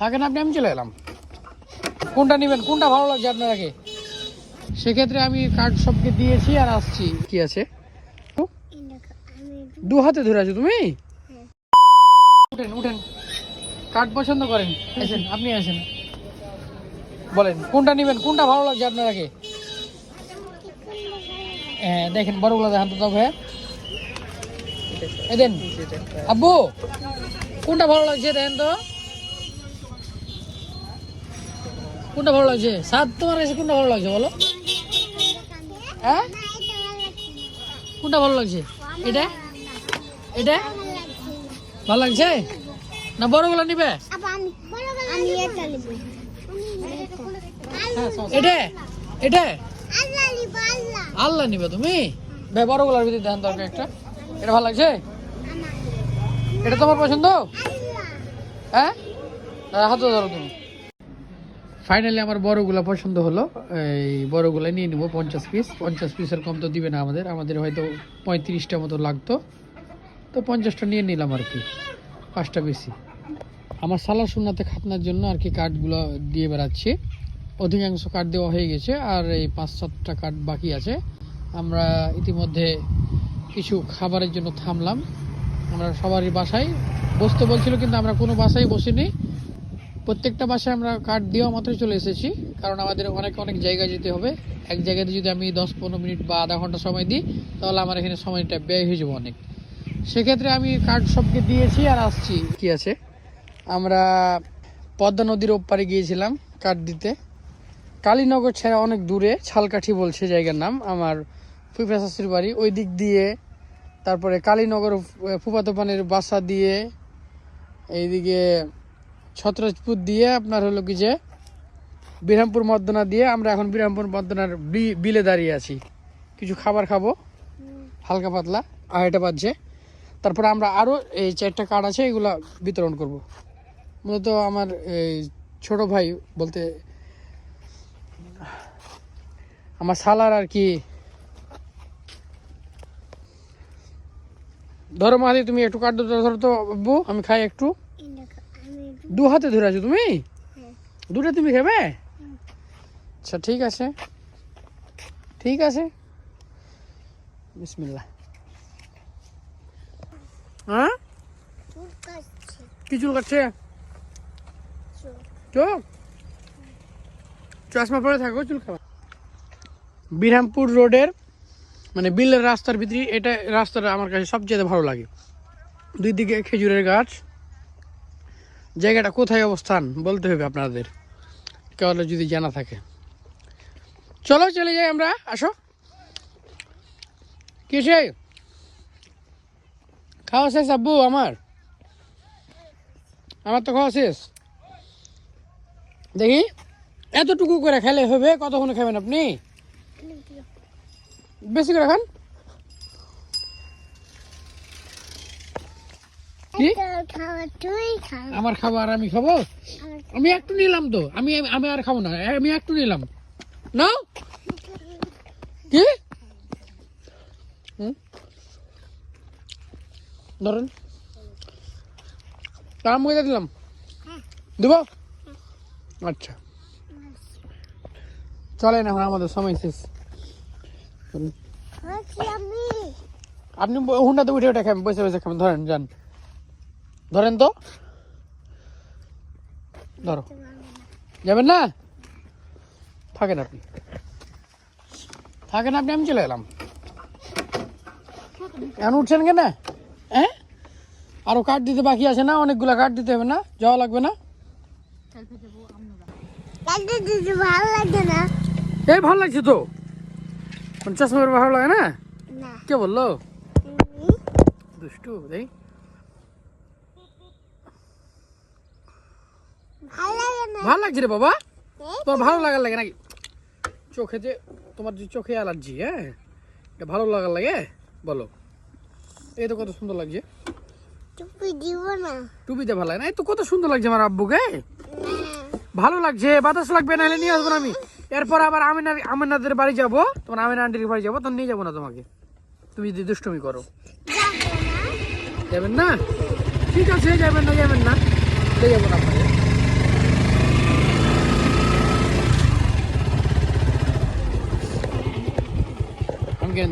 থাকেন আপনি, আমি চলে এলাম। কোনটা নেবেন? কোনটা ভালো লাগছে আপনার আগে সেক্ষেত্রে আমি কার্ড সবকে দিয়েছি আর আসছি। কি আছে? দু হাতে ধরে আছো তুমি? উঠেন উঠেন। কার্ড পছন্দ করেন। আসেন, আপনি আসেন। বলেন, কোনটা নেবেন? কোনটা ভালো লাগছে আপনার আগে হ্যাঁ দেখেন বড়গুলো দেখান তো তবে দেন। আব্বু, কোনটা ভালো লাগছে দেখেন তো? কোনটা ভালো লাগছে? সাত তোমার কাছে কোনটা ভালো লাগছে বলো? হ্যাঁ? কোনটা ভালো লাগছে? এটা? এটা? ভালো লাগছে? না বড়গুলো নিবে? এটা এটা? এটা? আল্লাহ নিব তুমি? বে বড়গুলোর ভিতরে দেখান দরকার একটা। এটা ভালো লাগছে? এটা তোমার পছন্দ? হ্যাঁ হাতে ধরো তুমি। ফাইনালি আমার বড়গুলো পছন্দ হলো। এই বড়গুলো নিয়ে নেব পঞ্চাশ পিস পঞ্চাশ পিসের কম তো দিবে না আমাদের। আমাদের হয়তো পঁয়ত্রিশটা মতো লাগতো। তো পঞ্চাশটা নিয়ে নিলাম আর কি। পাঁচটা বেশি। আমার সালার সুন্নাতে খাতনার জন্য আর কি কার্ডগুলো দিয়ে বেড়াচ্ছি। অধিকাংশ কার্ড দেওয়া হয়ে গেছে আর এই পাঁচ সাতটা কার্ড বাকি আছে। আমরা ইতিমধ্যে কিছু খাবারের জন্য থামলাম। আমরা সবারই বাসায়। বসতে বলছিল কিন্তু আমরা কোনো বাসায় বসিনি। প্রত্যেকটা বাসায় আমরা কার্ড দেওয়া মাত্রই চলে এসেছি কারণ আমাদের অনেক অনেক জায়গায় যেতে হবে। এক জায়গাতে যদি আমি দশ পনেরো মিনিট বা আধা ঘণ্টা সময় দিই তাহলে আমার এখানে সময়টা ব্যয় হয়ে যাবে অনেক। সেক্ষেত্রে আমি কার্ড সবকে দিয়েছি আর আসছি। কি আছে? আমরা পদ্মা নদীর ওপারে গিয়েছিলাম কার্ড দিতে। কালীনগর ছেড়ে অনেক দূরে ছালকাঠি বলছে জায়গার নাম আমার ফুফা শাশুর বাড়ি। ওই দিক দিয়ে তারপরে কালীনগর ফুফাতো পানের বাসা দিয়ে এইদিকে ছত্রজপুর দিয়ে আপনার হলো কি যে বিরামপুর মর্দনা দিয়ে আমরা এখন বিরামপুর মর্দনার বি- বিলে দাঁড়িয়ে আছি। কিছু খাবার খাব। হালকা পাতলা। আড়াইটা বাজছে। তারপরে আমরা আরও এই চারটা কার্ড আছে, এগুলো বিতরণ করব। মূলত আমার এই ছোটো ভাই বলতে আমার সালার আর কি। ধরো মাহাদি তুমি একটু কার্ড ধরো তো বাবু আমি খাই একটু। দু হাতে ধরে আছো তুমি? হ্যাঁ। দুটো তুমি খাবে? আচ্ছা ঠিক আছে। ঠিক আছে। বিসমিল্লাহ। হ্যাঁ? কি চুল কাটছে? চোখ? চশমা পরে থাকো চুল খাবা। বিরামপুর রোডের মানে বিলের রাস্তার ভিতরে এটা রাস্তাটা আমার কাছে সবচেয়ে ভালো লাগে। দুই দিকে খেজুরের গাছ। জায়গাটা কোথায় অবস্থান বলতে হবে আপনাদের? কেউ যদি জানা থাকে। চলো চলে যাই আমরা আসো। কিসে খাওয়া শেষ আব্বু আমার? আমার তো খাওয়া শেষ। দেখি এতটুকু করে খেলে হবে কতক্ষণ খাবেন আপনি? বেশি করে খান? কি? আমার খাবার আমি খাব? আমি একটু নিলাম তো। আমি আমি আর খাব না। আমি একটু নিলাম। নাও। কি? ধরেন। তার মধ্যে দিলাম। দেব? আচ্ছা। চলেন এখন আমাদের সময় শেষ। আপনি হুন্ডাতে উঠে উঠে খাবেন বসে বসে খাবেন। ধরেন যান। ধরেন তো। ধরো। যাবেন না? থাকেন আপনি। থাকেন আপনি আমি চলে এলাম। এখন উঠছেন কেন? হ্যাঁ আরও কার্ড দিতে বাকি আছে না? অনেকগুলো কার্ড দিতে হবে না? যাওয়া লাগবে না? এই ভালো লাগছে তো। পঞ্চাশ নম্বর ভালো লাগে না? না। কে বলল? দুষ্টু দেই ভালো লাগে না ভালো লাগছে রে বাবা? তোমার ভালো লাগার লাগে নাকি? চোখে যে তোমার যে চোখে অ্যালার্জি হ্যাঁ? এটা ভালো লাগার লাগে? বলো। এই তো কত সুন্দর লাগছে। টুপি দিব না। টুপিতে ভালো লাগে না? এই তো কত সুন্দর লাগছে আমার আব্বুকে ভালো লাগছে বাতাস লাগবে নাহলে নিয়ে আসব না আমি। এরপর আবার আমিনা আমিনাদের বাড়ি যাব। তোমার আমিনা আন্টির বাড়ি যাব তখন নিয়ে যাব না তোমাকে। তুমি যদি দুষ্টুমি করো। যাবেন না? ঠিক আছে যাবেন না যাবেন না। নিয়ে যাব না আপনাকে। দেখেন